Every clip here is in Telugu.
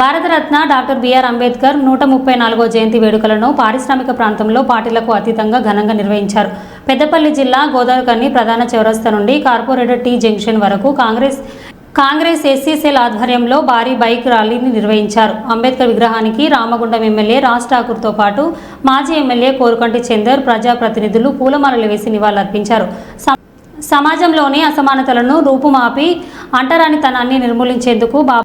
భారతరత్న డాక్టర్ బిఆర్ అంబేద్కర్ నూట ముప్పై నాలుగో జయంతి వేడుకలను పారిశ్రామిక ప్రాంతంలో పార్టీలకు అతీతంగా ఘనంగా నిర్వహించారు. పెద్దపల్లి జిల్లా గోదావరికన్ని ప్రధాన చౌరస్తా నుండి కార్పొరేటర్ టీ జంక్షన్ వరకు కాంగ్రెస్ కాంగ్రెస్ ఎస్సీ సెల్ ఆధ్వర్యంలో భారీ బైక్ ర్యాలీని నిర్వహించారు. అంబేద్కర్ విగ్రహానికి రామగుండం ఎమ్మెల్యే రాజ్ ఠాకూర్తో పాటు మాజీ ఎమ్మెల్యే కోరుకంటి చందర్ ప్రజాప్రతినిధులు పూలమాలలు వేసి నివాళులర్పించారు. సమాజంలోని అసమానతలను రూపుమాపి అంటరానితనాన్ని నిర్మూలించేందుకు బా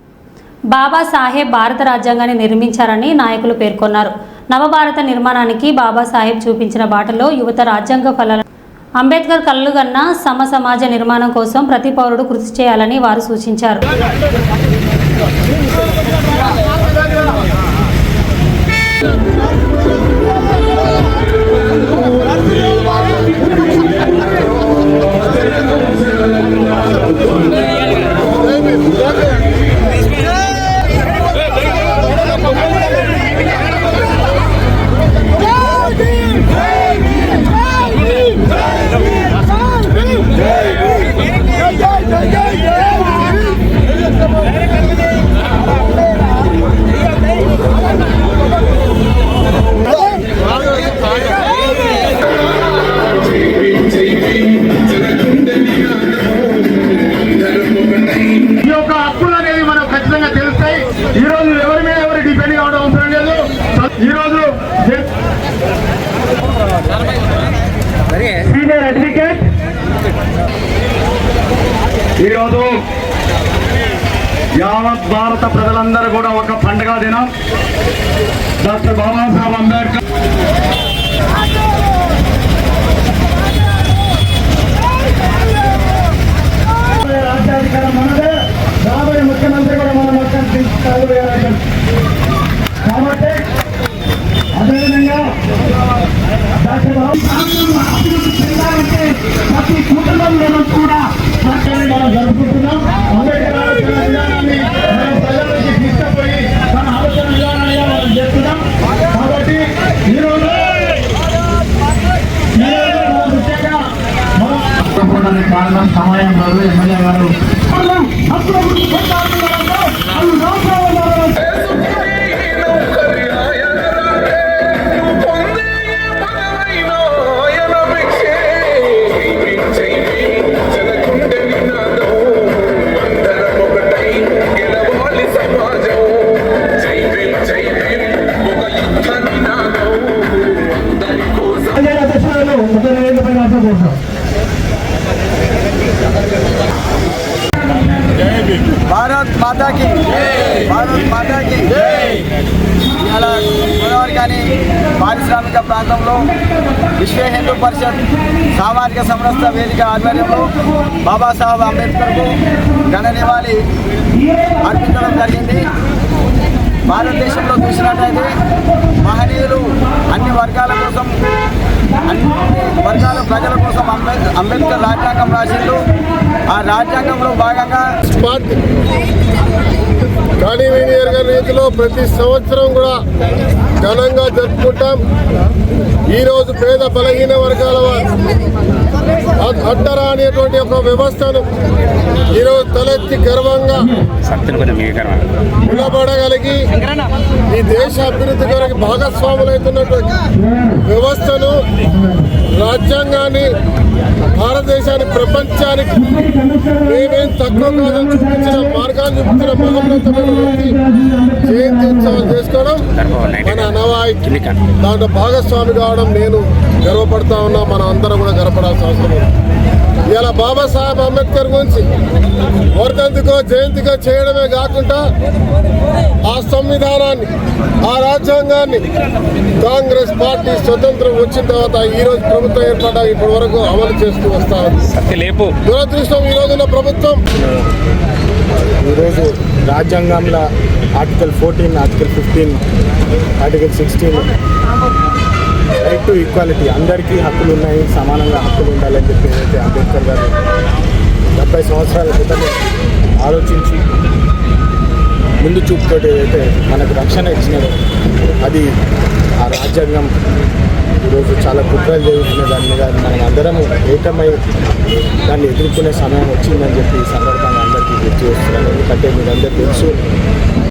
బాబాసాహెబ్ భారత రాజ్యాంగాన్ని నిర్మించారని నాయకులు పేర్కొన్నారు. నవభారత నిర్మాణానికి బాబాసాహెబ్ చూపించిన బాటలో యువత రాజ్యాంగ ఫలాలను అంబేద్కర్ కళ్ళుగన్న సమ సమాజ నిర్మాణం కోసం ప్రతి పౌరుడు కృషి చేయాలని వారు సూచించారు. ఈ ఈరోజు యావత్ భారత ప్రజలందరూ కూడా ఒక పండుగ దినం. డాక్టర్ బాబాసాహెబ్ అంబేద్కర్ రాజ్యాధికారం మనదే రాబోయే ముఖ్యమంత్రి కూడా మన కాబట్టి అదేవిధంగా డాక్టర్ బాబు అభివృద్ధి చెందాలంటే ప్రతి మనం జరుపుకుంటున్నాం. అంబేద్కర్ ఆలోచన విధానాన్ని మనం ప్రజలకి తీసుకుపోయి మన ఆలోచన విధానాన్ని మనం చేస్తున్నాం. కాబట్టి ఈరోజు కారణం సమయం కాదు ఎమ్మెల్యే గారు. భారత్ మాతాకి. భారత్ మాతాకి. ఇలా గోదావరి కానీ పారిశ్రామిక ప్రాంతంలో విశ్వ హిందూ పరిషత్ సామాజిక సంస్థ వేదిక ఆధ్వర్యంలో బాబాసాహెబ్ అంబేద్కర్కు ఘన నివాళి అర్పించడం జరిగింది. భారతదేశంలో చూసినట్లయితే మహనీయులు అన్ని వర్గాల కోసం అన్ని వర్గాల ప్రజల కోసం అంబేద్ అంబేద్కర్ రాజ్యాంగం రాసిండు. ఆ రాజ్యాంగంలో భాగంగా స్మార్ట్. కానీ ఎరగ రీతిలో ప్రతి సంవత్సరం కూడా ఘనంగా జరుపుకుంటాం. ఈరోజు పేద బలహీన వర్గాల వారు అడ్డరా అనేటువంటి ఒక వ్యవస్థను ఈరోజు తలెత్తి గర్వంగా నిలబడగలిగి ఈ దేశ అభివృద్ధి కొరకు భాగస్వాములైతున్నటువంటి వ్యవస్థను రాజ్యాంగాన్ని భారతదేశాన్ని ప్రపంచానికి మేమేం తక్కువ కాదని చూపించిన మార్గాన్ని చూపించిన మహోన్నతమైన వ్యక్తి జయంతి ఉత్సవం చేసుకోవడం మన అనవాయితీ దాంట్లో భాగస్వామి కావడం నేను గర్వపడతా ఉన్నా మనం అందరం కూడా గర్వపడాల్సిన అవసరం ఉంది. ఇలా బాబాసాహెబ్ అంబేద్కర్ గురించి వర్ధంతికో జయంతికో చేయడమే కాకుండా ఆ సంవిధానాన్ని ఆ రాజ్యాంగాన్ని కాంగ్రెస్ పార్టీ స్వతంత్రం వచ్చిన తర్వాత ఈ రోజు ప్రభుత్వం ఏర్పడ్డా ఇప్పటి వరకు అమలు చేస్తూ వస్తా ఉంది. లేపు. దురదృష్టం ఈ రోజున ప్రభుత్వం. ఈరోజు రాజ్యాంగంలో article fourteen article fifteen article sixteen right to equality అందరికీ హక్కులు ఉన్నాయి సమానంగా హక్కులు ఉండాలని చెప్పి ఏదైతే అంబేద్కర్ గారు డెబ్బై సంవత్సరాల క్రితమే ఆలోచించి ముందు చూపుతోటి ఏదైతే మనకు రక్షణ ఇచ్చినారో అది ఆ రాజ్యాంగం ఈరోజు చాలా కుట్రలు జరుగుతున్న దాని మీద మనం అందరం ఏకమై దాన్ని ఎదుర్కొనే సమయం వచ్చిందని చెప్పి ఈ సందర్భంగా అందరికీ గుర్తు చేస్తున్నాను. ఎందుకంటే మీరందరూ తెలుసు.